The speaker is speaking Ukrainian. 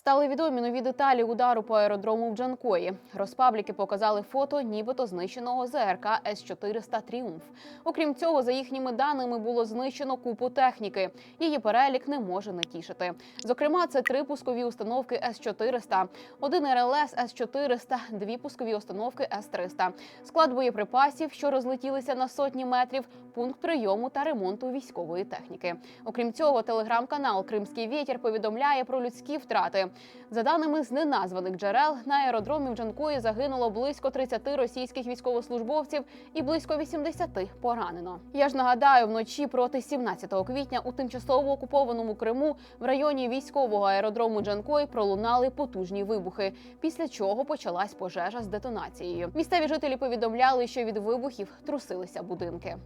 Стали відомі нові деталі удару по аеродрому в Джанкої. Розпабліки показали фото, нібито знищеного ЗРК С-400 Тріумф. Окрім цього, за їхніми даними було знищено купу техніки. Її перелік не може не тішити. Зокрема, це три пускові установки С-400, один РЛС С-400, дві пускові установки С-300, склад боєприпасів, що розлетілися на сотні метрів, пункт прийому та ремонту військової техніки. Окрім цього, телеграм-канал Кримський вітер повідомляє про людські втрати. За даними з неназваних джерел, на аеродромі в Джанкої загинуло близько 30 російських військовослужбовців і близько 80 поранено. Я ж нагадаю, вночі проти 17 квітня у тимчасово окупованому Криму в районі військового аеродрому Джанкой пролунали потужні вибухи, після чого почалась пожежа з детонацією. Місцеві жителі повідомляли, що від вибухів трусилися будинки.